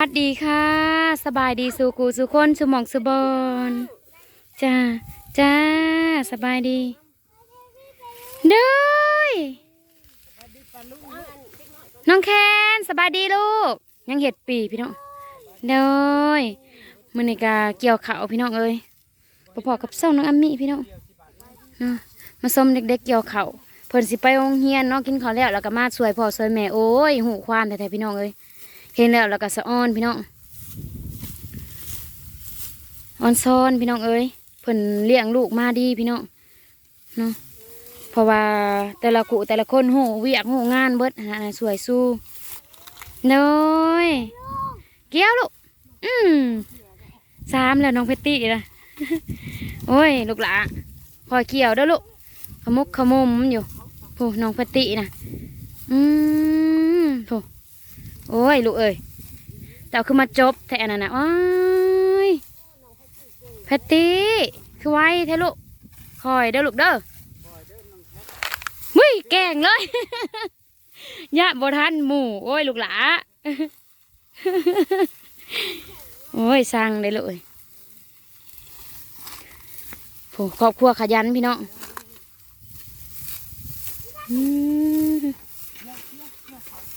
สวัสดีค่ะ สบายดีสุกูสุคนสุหมองสุบอนจ้าจ้าสบายดีเด้ยน้องแคนสบายดีลูก ยังเห็ดปีพี่น้องเด้ยมือนี้กาเกี่ยวเขาวพี่น้องเอ้ยพอๆกับเส่งน้องอัมมี่พี่น้องเนาะมาส้มเด็กๆเกี่ยวเขาวเพิ่นสิไปโรงเรียนเนาะกินข้าวแล้วแล้วก็มาช่วยพ่อช่วยแม่โอ้ยหูความแท้ๆพี่น้องเอ้ย เห็นแล้วแล้วก็สะอ้อนพี่น้องออนซ้อนพี่น้องเอ้ยเพิ่นเลี้ยงลูกมาดีพี่น้องเนาะเพราะว่าแต่ละกุแต่ละคนหูเวียกหูงานเบิดหาสวยสู้น้อยเกี้ยวลูกอืมสามแล้วน้องเพตตี้นะโอ้ยลูกหลาคอยเกี่ยวด้อลูกขมุกขมุมอยู่โูน้องเพตตี้นะอืมโู โอ้ย ลูกเอ้ยแต่เอาคือมาจบแทนน่ะนะโอ้ยแพตตี้คือไว้แท้ลูกคอยเด้อลูกเด้อมุ้ยแกงเลยยะบทันหมู่โอ้ยลูกหลาโอ้ยสั่งได้เลยโอ้ครอบครัวขยันพี่น้องอืม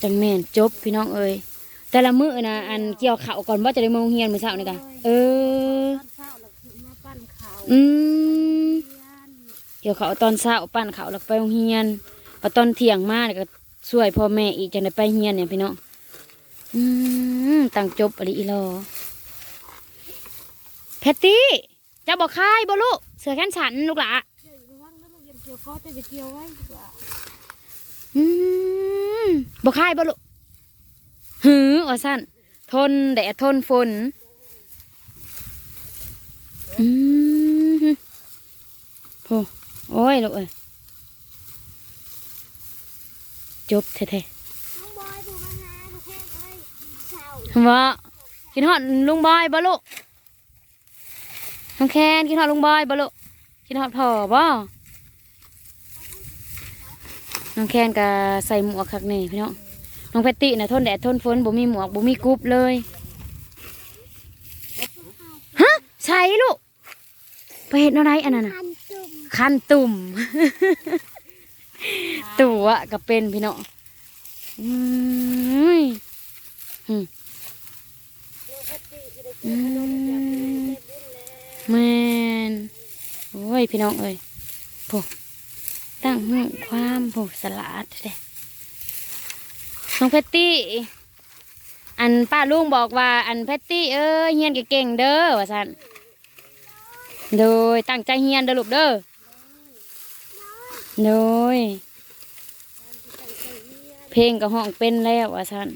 จังแม่นจบพี่น้องเอ้ยแต่ละมื้อนะอันเกี่ยวข้าวก่อนว่าจะได้มาโรงเรียนมื้อเช้านี่กะเอออืมเกี่ยวข้าวตอนเช้าปั้นข้าวแล้วก็ไปโรงเรียนพอตอนเที่ยงมาเนี่ยก็ช่วยพ่อแม่อีกจังได้ไปเรียนเนี่ยพี่น้องอืมตั้งจบอะไรอีหลอแพตตี้เจะบอกคายบ่ลูกเสือแขนฉันลูกหละ อืมบอกคายบ่ลูกหือว่าสั้นทนแดดทนฝนอืมโอ้โอ้ยลูกเอ้ยจบแท้ๆว่ากินฮอดลุงบอยบ่ลูกน้องแคนกินฮอดลุงบอยบ่ลูกกินฮอดพ่อบ่ น้องแคนก็ใส่หมวกคักนี่พี่น้องน้องแพตตี้น่ะทนแดดทนฝนบ่มีหมวกบ่มีกรุ๊ปเลยฮะใส่ลูกไปเห็นอะไรอันนั้นน่ะพันจุ่มคันตุ่มตัวก็เป็นพี่น้องอืมอืมอืมแมนโอ้ยพี่น้องเอ้ยโผ ตั้งหูความโผสลัดเด้น้องแพตตี้ อันป้าลุงบอกว่า อันแพตตี้เอ้ยเฮียนเก่งเด้อว่าสันโดยตั้งใจเฮียนเด้อลูกเด้อโดยเพลงก็ห้องเป็นแล้วว่าสัน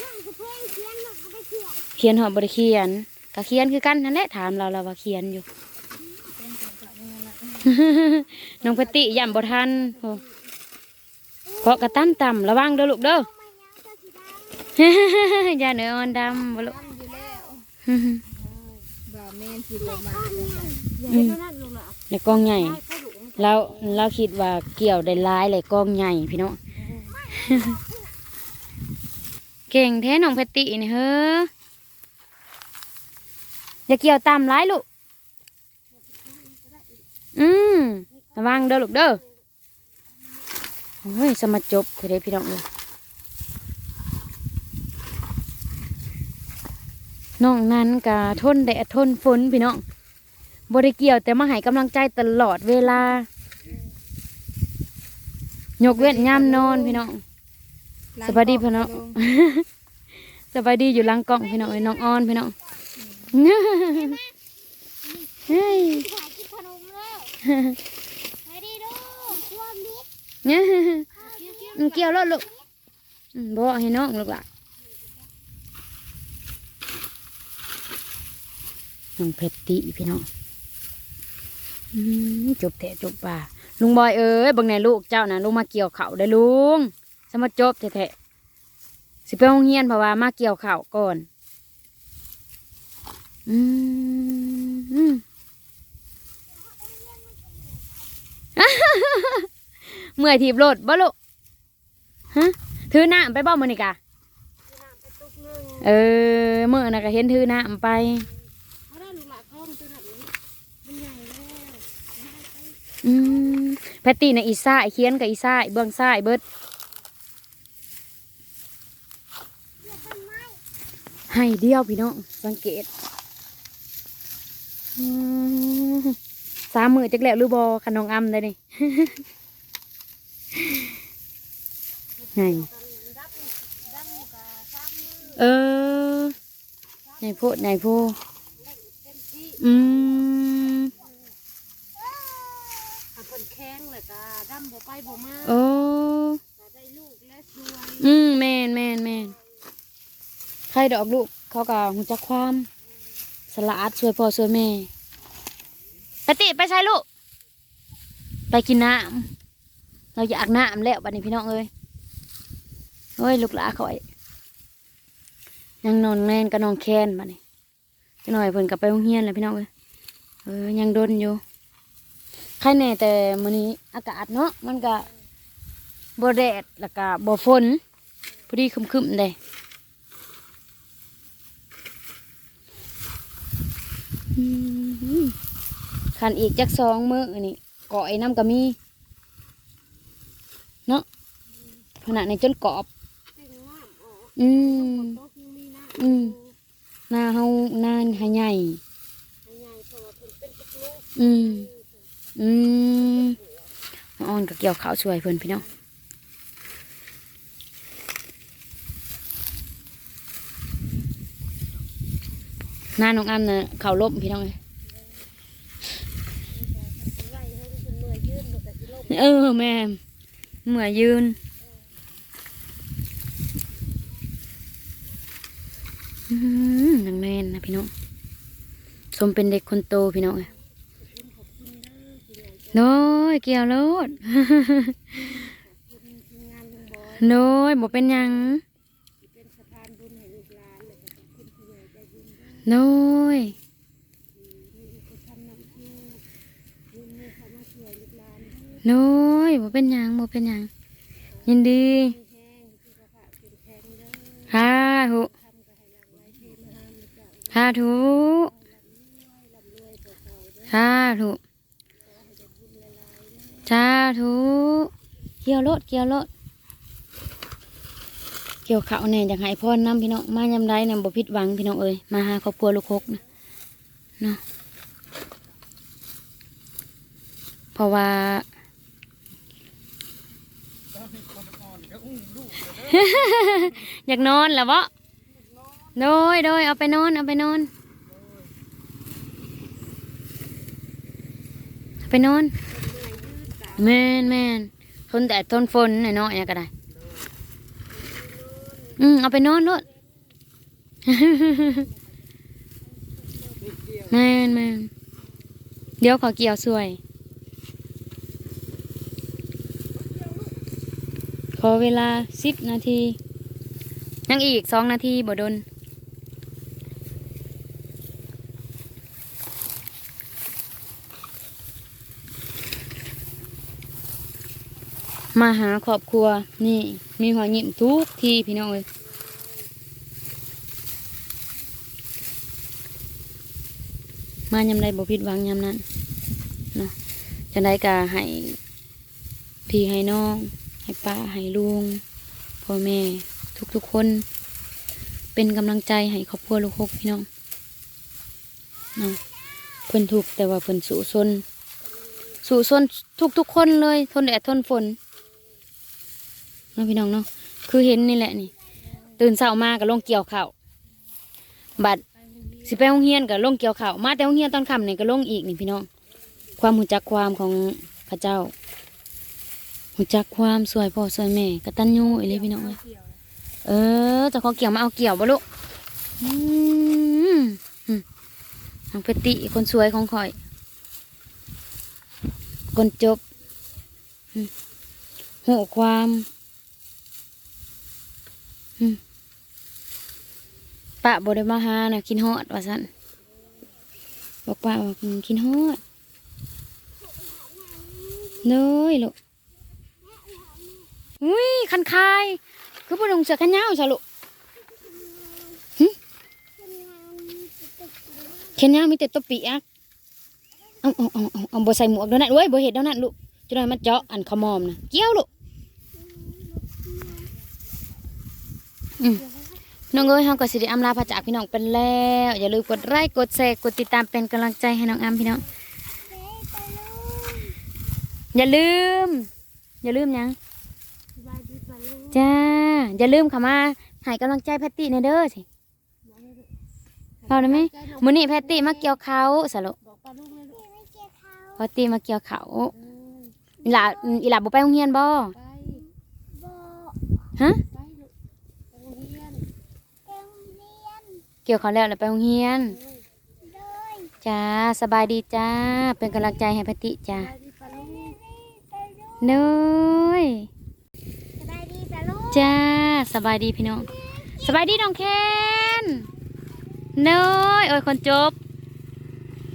นั่งคือเพียนหนักก็ไปเขียนเขียนหอบบริเขียนก็เขียนคือกันนั่นแหละถามเราเราว่าเขียนอยู่ น้องพติย่ำบ่ทันโอ้เกาะกระตั้นต่ำระวังเด้อลูกเด้อ อย่าเนื้ออ่อนดำบ่ลูกบ่แม่นสิบ่มาอย่าในกองใหญ่ให้ไปลูกเราเราคิดว่าเกี่ยวได้ร้ายเลยกองใหญ่พี่น้องเก่งแท้น้องพตินี่เฮ้ออย่าเกี่ยวตามร้ายลูก อืมระวังเด้อลูกเด้อโอ้ยสมาจบเถอะเด้พี่น้องเลยน้องนั้นกะทนแดดทนฝนพี่น้องบริเกี่ยวแต่มาให้กำลังใจตลอดเวลายกเว้นยามนอนพี่น้องสวัสดีพี่น้องสบายดีอยู่ลังกล้องพี่น้องน้องออนพี่น้องเฮ้ย ถ่ายกินขนมแล้วไปดีดูความดีมันเกี่ยวรถลูกบอกให้น้องลูกละน้องเพชรตีพี่น้องจบแถจบป่าลุงบอยเอ้ยบางในลูกเจ้านะลุงมาเกี่ยวเข่าได้ลุงสมาจบแท้ๆสิไปโรงเรียนเพราะว่ามาเกี่ยวเข่าก่อน อืม เมื่อยถีบรถบ่ลูกฮะถือน้ำไปบ่มือนี่กะเออเมื่อน่ะก็เห็นถือน้ำไปเขาได้ลูกหลานคล้องตัวนั้นนี้มันใหญ่แล้วอืมแพตตี้น่ะอีซ่าเขียนกับอีซ่าเบื้องซ้ายเบิดให้เดียวพี่น้องสังเกตอืม สามมือจักแล้วหรือบอขนองอำได้นี่ ไงเออในโพดในโพดอืมขับคนแข้งเลยก็ดำบ่ไปบ่มาโอ้ก็ได้ลูกและสวยอืมแมนแมนแมนใครดอกลูกเขาก็หูจักความสละอาดช่วยพ่อช่วยแม่ไป ติไปใช้ลูก ไปกินน้ำเราอยากน้ำแล้วบัดนี้พี่น้องเอ้ยเฮ้ยลูกหลาคอยยังนอนแน่นก็นอนแค้นบัดนี้จะหน่อยเพิ่นกลับไปโรงเรียนแล้วพี่น้องเอ้ยเออยังดนอยู่ใครแน่แต่มื้อนี้อากาศเนาะมันก็บ่แดดแล้วก็บ่ฝนพอดีคึมๆเลยอืม ขันอีกจักสองมือนี่เกาะไอ้น้ำก็มีเนาะขนาดในจนกรอบ อืมโต๊ะยังมีน้ำอืมหน้าเฮาหน้าหาใหญ่ใหญ่เพราะว่าเพิ่นเป็นลูกอืมอืมอ่อนก็เกี่ยวขาวช่วยเพิ่อนพี่น้องหน้าน้องอันน่ะข้าล้มพี่น้องเอ้ย ไล่ให้มันเป็นหน่วยยืนมันก็สิลง เออแม่เมื่อยืนนังแน่นนะพี่น้องสมเป็นเด็กคนโตพี่น้องไน้อยเกี่ยวรถน้อยบอกเป็นยังน้อย มีคนทำน้ำคิวลุงมีเขามาช่วยลูกหลานเด้อยบ่เป็นหยังบ่เป็นหยังยินดีมีแห้งสุขภาพเป็นแข็งเด้อฮาทุข้าหามเจ้าฮาทุร่ำรวยต่อต่อเด้อฮาทุสาธุเกี่ยวรถเกี่ยวรถเกี่ยวข้าวแน่ยอยากให้พ่อนํพี่น้องมายำไรนำบ่ผิดหวังพี่น้องเอ้ยมาหาครอบครัวลูกคกนะเนาะเพราะว่า อยากนอนแล้ววะโดยโดยเอาไปนอน เอาไปนอนเอาไปนอนแมนแมนทนแต่ทนฝนหน่อยเนาะเนี่ยก็ได้อืมเอาไปนอนด้วยแมนแมนเดี๋ยวขอเกี่ยวสวย ขอเวลาสิบนาที ยังอีกสองนาทีบ่ดนมาหาครอบครัวนี่มีหัวยิ้มทุกทีพี่น้องเอ้ยมายำใดบ่ผิดหวังยำนั้นเนาะจังได้กะให้พี่ให้น้อง ให้ป้าให้ลุงพ่อแม่ ทุกๆคน เป็นกำลังใจให้ครอบครัวลูกหกพี่น้องเนาะเพิ่นถูกแต่ว่าเพิ่นสู้ซนสู้ซนทุกๆคนเลย ทนแดดทนฝนเนาะพี่น้องเนาะคือเห็นนี่แหละนี่ ตื่นเช้ามาก็ลงเกี่ยวข้าวบัดสิไปโรงเรียนก็ลงเกี่ยวข้าวมาแต่โรงเรียนตอนค่ำนี่ก็ลงอีกนี่พี่น้อง ความหูจักความของพระเจ้า หูจักความสวยพ่อสวยแม่กระตัญญูอีเลยพี่น้องเอ้ยเออจะขอเกี่ยวมาเอาเกี่ยวบ่ลูกอืมอืมน้องเพชรติคนสวยของข่อย คนจบอืมหูความปะบได้มาหานะกินฮอดว่าสันบอกปะบอกกินฮอดเนยลูก อุ้ยคันคายคือพนุงเสือกันยาวใช่ลูกเข็นย่ามีแต่ตัวปีอักเอาเอาเอาเอาเอาบ่ใส่หมวกเดี๋ยวนั้นเว้ยบ่เฮ็ดเดี๋ยวนั้นลูกจะได้มันเจาะอันขมอมนะเกี้ยวลูกอืมน้องเอ้ยเฮาก็สิได้อำลาพระจากพี่น้องเป็นแล้ว อย่าลืมกดไลค์กดแชร์กดติดตามเป็นกำลังใจให้น้องอำพี่น้อง อย่าลืม อย่าลืมยัง สบายดีปะลูก จ้า อย่าลืมเข้ามาให้กำลังใจแพตตี้ในเด้อสิพอได้ไหมมื้อนี้แพตตี้มาเกี่ยวเขาวสะลูกบอกปะลูกเลยลูกแพตตี้มาเกี่ยวเขาวอีหลาอีหลาบ่ไปโรงเรียนบ่ไปฮะไปลูกไปโรงเรียนเกี่ยวเขาวแล้วแล้วไปโรงเรียนจ้าสบายดีจ้า เป็นกำลังใจให้แพตตี้จ้าสบายดีปะลูกเน้ย สบายดีปะลูก จ้าสบายดีพี่น้องสบายดีน้องแคนเน้ยโอ้ยคนจบ